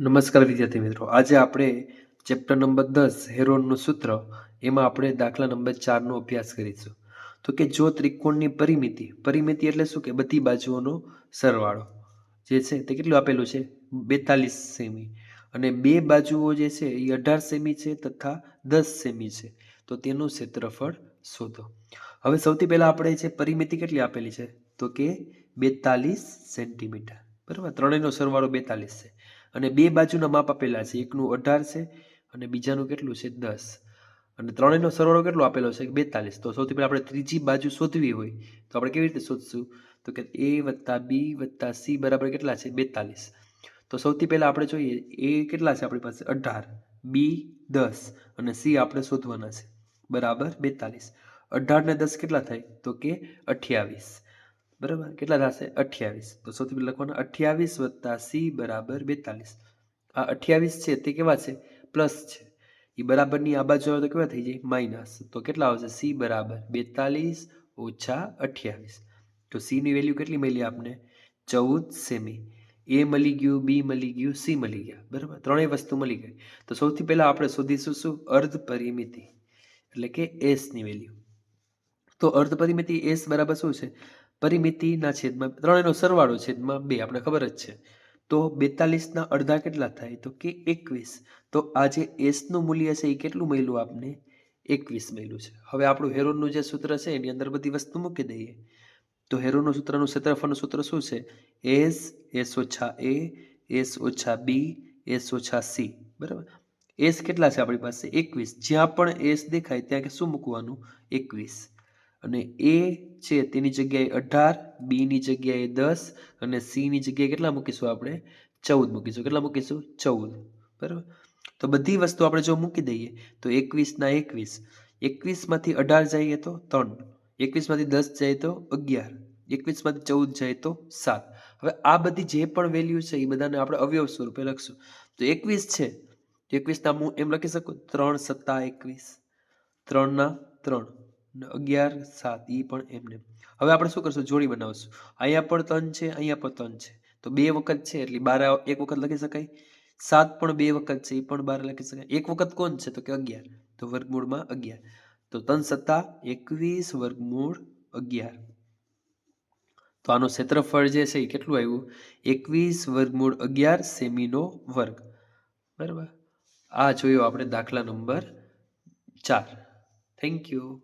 નમસ્કાર વિદ્યાર્થી મિત્રો. આજે આપણે ચેપ્ટર નંબર દસ, હેરોનનું સૂત્ર, એમાં આપણે દાખલા નંબર ચારનો અભ્યાસ કરીશું. તો કે જો ત્રિકોણની પરિમિતિ પરિમિતિ એટલે શું કે બધી બાજુઓનો સરવાળો, જે છે તે કેટલું આપેલું છે? બેતાલીસ સેમી. અને બે બાજુઓ જે છે એ અઢાર સેમી છે તથા દસ સેમી છે. તો તેનું ક્ષેત્રફળ શોધો. હવે સૌથી પહેલાં આપણે છે પરિમિતિ કેટલી આપેલી છે? તો કે બેતાલીસ સેન્ટીમીટર. બરાબર? ત્રણેયનો સરવાળો બેતાલીસ છે. અને બે બાજુના માપ આપેલા છે. એકનું અઢાર છે અને બીજાનું કેટલું છે? દસ. અને ત્રણેયનો સરવાળો કેટલો આપેલો છે? બેતાલીસ. તો સૌથી પહેલાં આપણે ત્રીજી બાજુ શોધવી હોય તો આપણે કેવી રીતે શોધશું? તો કે એ વત્તા બી વત્તા સી બરાબર કેટલા છે? બેતાલીસ. તો સૌથી પહેલાં આપણે જોઈએ એ કેટલા છે આપણી પાસે? અઢાર. બી દસ. અને સી આપણે શોધવાના છે. બરાબર? બેતાલીસ. અઢાર ને દસ કેટલા થાય? તો કે અઠ્યાવીસ. બરાબર? કેટલા થશે? અઠ્યાવીસ. તો સૌથી પહેલાં લખવાના અઠ્યાવીસ વત્તા સી બરાબર બેતાલીસ. આ અઠ્યાવીસ છે, તે કેવા છે? પ્લસ છે. એ બરાબરની આ બાજુ આવે તો કેવા થઈ જાય? માઇનસ. તો કેટલા આવશે? સી બરાબર બેતાલીસ ઓછા અઠ્યાવીસ. તો સીની વેલ્યુ કેટલી મળી આપને? ચૌદ સેમી. એ મળી ગયું, બી મળી ગયું, સી મળી ગયા. બરાબર? ત્રણેય વસ્તુ મળી ગઈ. તો સૌથી પહેલાં આપણે શોધીશું શું? અર્ધ પરિમિતિ. એટલે કે એસની વેલ્યુ. તો અર્ધ પરિમિતિ એસ બરાબર શું છે? પરિમિતિના છેદમાં ત્રણેયનો સરવાળો છેદમાં બે, આપણે ખબર જ છે. તો બેતાલીસના અડધા કેટલા થાય? તો કે એકવીસ. તો આ જે એસનું મૂલ્ય છે, એ કેટલું મળ્યું આપને? એકવીસ મળ્યું છે. હવે આપણું હેરોનનું જે સૂત્ર છે, એની અંદર બધી વસ્તુ મૂકી દઈએ. તો હેરોનનું સૂત્રનું ક્ષેત્રફળનું સૂત્ર શું છે? એસ એસ ઓછા એ, એસ ઓછા બી, એસ ઓછા સી. બરાબર? એસ કેટલા છે આપણી પાસે? એકવીસ. જ્યાં પણ એસ દેખાય, ત્યાં કે શું મૂકવાનું? એકવીસ. અને એ છે, તેની જગ્યાએ અઢાર, બીની જગ્યાએ દસ અને સીની જગ્યાએ કેટલા મૂકીશું આપણે? ચૌદ મૂકીશું. કેટલા મૂકીશું? ચૌદ. બરાબર? તો બધી વસ્તુ આપણે જો મૂકી દઈએ, તો એકવીસના એકવીસ. એકવીસમાંથી અઢાર જઈએ તો ત્રણ. એકવીસમાંથી દસ જાય તો અગિયાર. એકવીસમાંથી ચૌદ જાય તો સાત. હવે આ બધી જે પણ વેલ્યુ છે, એ બધાને આપણે અવયવ સ્વરૂપે લખશું. તો એકવીસ છે. એકવીસના હું એમ લખી શકું? ત્રણ સત્તા એકવીસ. ત્રણના ત્રણ. અગિયાર, સાત એ પણ એમને. હવે આપણે શું કરશું? જોડી બનાવશું. અહીંયા પણ ત્રણ છે, અહીંયા પણ ત્રણ છે. તો બે વખત છે એટલે બાર એક વખત લખી શકાય? સાત પણ બે વખત છે એ પણ બાર લખી શકાય. એક વખત કોણ છે? તો કે અગિયાર. તો વર્ગમૂળમાં અગિયાર. તો ત્રણ સત્તા, એકવીસ, વર્ગમૂળ, અગિયાર. તો આનું ક્ષેત્રફળ જે છે એ કેટલું આવ્યું? એકવીસ, વર્ગમૂળ, અગિયાર, સેમીનો વર્ગ. બરાબર? આ જોયો આપણે દાખલા નંબર ચાર. Thank you